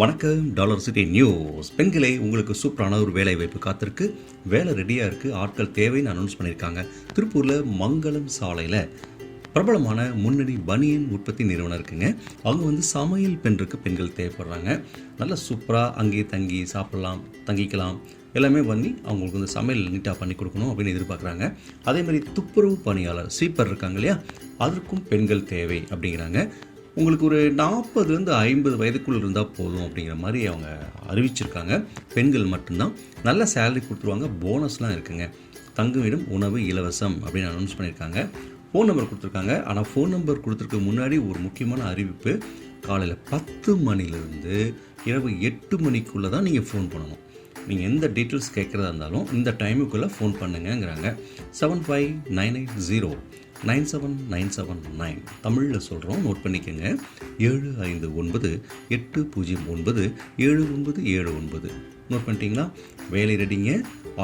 வணக்கம் dollar city news. பெண்களை உங்களுக்கு சூப்பரான ஒரு வேலை வாய்ப்பு காத்திருக்கு. வேலை ரெடியாக இருக்குது ஆட்கள் தேவைன்னு அனௌன்ஸ் பண்ணியிருக்காங்க திருப்பூரில் மங்களம் சாலையில் பிரபலமான முன்னணி பனியன் உற்பத்தி நிறுவனம் இருக்குங்க. அவங்க வந்து சமையல் பெண்ணுக்கு பெண்கள் தேவைப்படுறாங்க. நல்லா சூப்பராக அங்கேயே தங்கி சாப்பிட்லாம் தங்கிக்கலாம். எல்லாமே பண்ணி அவங்களுக்கு வந்து சமையல் நீட்டாக பண்ணி கொடுக்கணும் அப்படின்னு எதிர்பார்க்குறாங்க. அதே மாதிரி துப்புரவு பணியாளர் ஸ்வீப்பர் இருக்காங்க இல்லையா? அதற்கும் பெண்கள் தேவை அப்படிங்கிறாங்க. உங்களுக்கு ஒரு நாற்பதுலேருந்து ஐம்பது வயதுக்குள் இருந்தால் போதும் அப்படிங்கிற மாதிரி அவங்க அறிவிச்சிருக்காங்க. பெண்கள் மட்டும்தான். நல்ல சேலரி கொடுத்துருவாங்க. போனஸ்லாம் இருக்குங்க. தங்குமிடம் உணவு இலவசம் அப்படின்னு அனௌன்ஸ் பண்ணியிருக்காங்க ஃபோன் நம்பர் கொடுத்துருக்காங்க. ஆனால் ஃபோன் நம்பர் கொடுத்துருக்க முன்னாடி ஒரு முக்கியமான அறிவிப்பு. காலையில் பத்து மணிலேருந்து இரவு எட்டு மணிக்குள்ளே தான் நீங்கள் ஃபோன் பண்ணணும். நீங்கள் எந்த டீட்டெயில்ஸ் கேட்குறதா இருந்தாலும் இந்த டைமுக்குள்ளே phone பண்ணுங்கங்கிறாங்க. Seven five nine eight zero nine seven nine seven nine தமிழில் சொல்கிறோம் நோட் பண்ணிக்கோங்க. ஏழு ஐந்து ஒன்பது எட்டு பூஜ்ஜியம் ஒன்பது ஏழு ஒன்பது ஏழு ஒன்பது. நோட் பண்ணிட்டீங்களா? வேலை ரெடிங்க.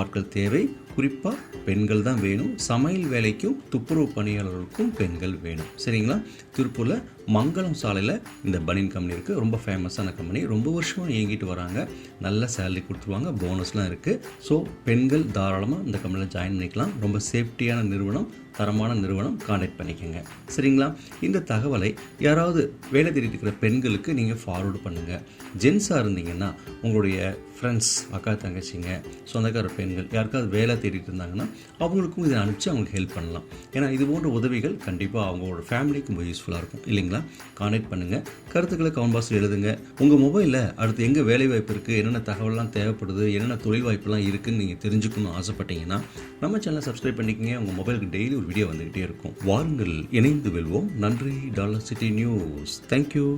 ஆட்கள் தேவை. குறிப்பாக பெண்கள் தான் வேணும். சமையல் வேலைக்கும் துப்புரவு பணியாளர்களுக்கும் பெண்கள் வேணும். சரிங்களா? திருப்பூரில் மங்களம் சாலையில் இந்த பனியன் கம்பெனி இருக்குது ரொம்ப ஃபேமஸான கம்பெனி ரொம்ப வருஷமாக இயங்கிட்டு வராங்க. நல்ல சேலரி கொடுத்துருவாங்க. போனஸ்லாம் இருக்குது ஸோ பெண்கள் தாராளமாக இந்த கம்பெனியில் ஜாயின் பண்ணிக்கலாம். ரொம்ப சேஃப்டியான நிறுவனம். தரமான நிறுவனம் கான்டாக்ட் பண்ணிக்கோங்க. சரிங்களா? இந்த தகவலை யாராவது வேலை தேடிட்டு இருக்கிற பெண்களுக்கு நீங்கள் ஃபார்வர்டு பண்ணுங்கள் ஜென்ஸாக இருந்தீங்கன்னா உங்களுடைய ஃப்ரெண்ட்ஸ் அக்கா தங்கச்சிங்க சொந்தக்கார பெண்கள் யாருக்காவது வேலை தேடிட்டு இருந்தாங்கன்னா அவங்களுக்கும் இதை அனுப்பிச்சு அவங்களுக்கு ஹெல்ப் பண்ணலாம். ஏன்னா இது போன்ற உதவிகள் கண்டிப்பாக அவங்களோட ஃபேமிலிக்கு ரொம்ப யூஸ்ஃபுல்லாக இருக்கும். இல்லைங்களா? கான்டாக்ட் பண்ணுங்கள் கருத்துக்களை கவுன் பாக்ஸில் எழுதுங்க. உங்கள் மொபைலில் அடுத்து எங்கே வேலை வாய்ப்பு இருக்குது என்னென்ன தகவல்லாம் தேவைப்படுது என்னென்ன தொழில் வாய்ப்புலாம் இருக்குதுன்னு நீங்கள் தெரிஞ்சுக்கணும்னு ஆசைப்பட்டீங்கன்னா நம்ம சேனலை சப்ஸ்கிரைப் பண்ணிக்கங்க. உங்கள் மொபைலுக்கு டெய்லி ஒரு வீடியோ வந்துகிட்டே இருக்கும். வாருங்கள் இணைந்து வெல்வோம். நன்றி டாலர் சிட்டி நியூஸ். தேங்க்யூ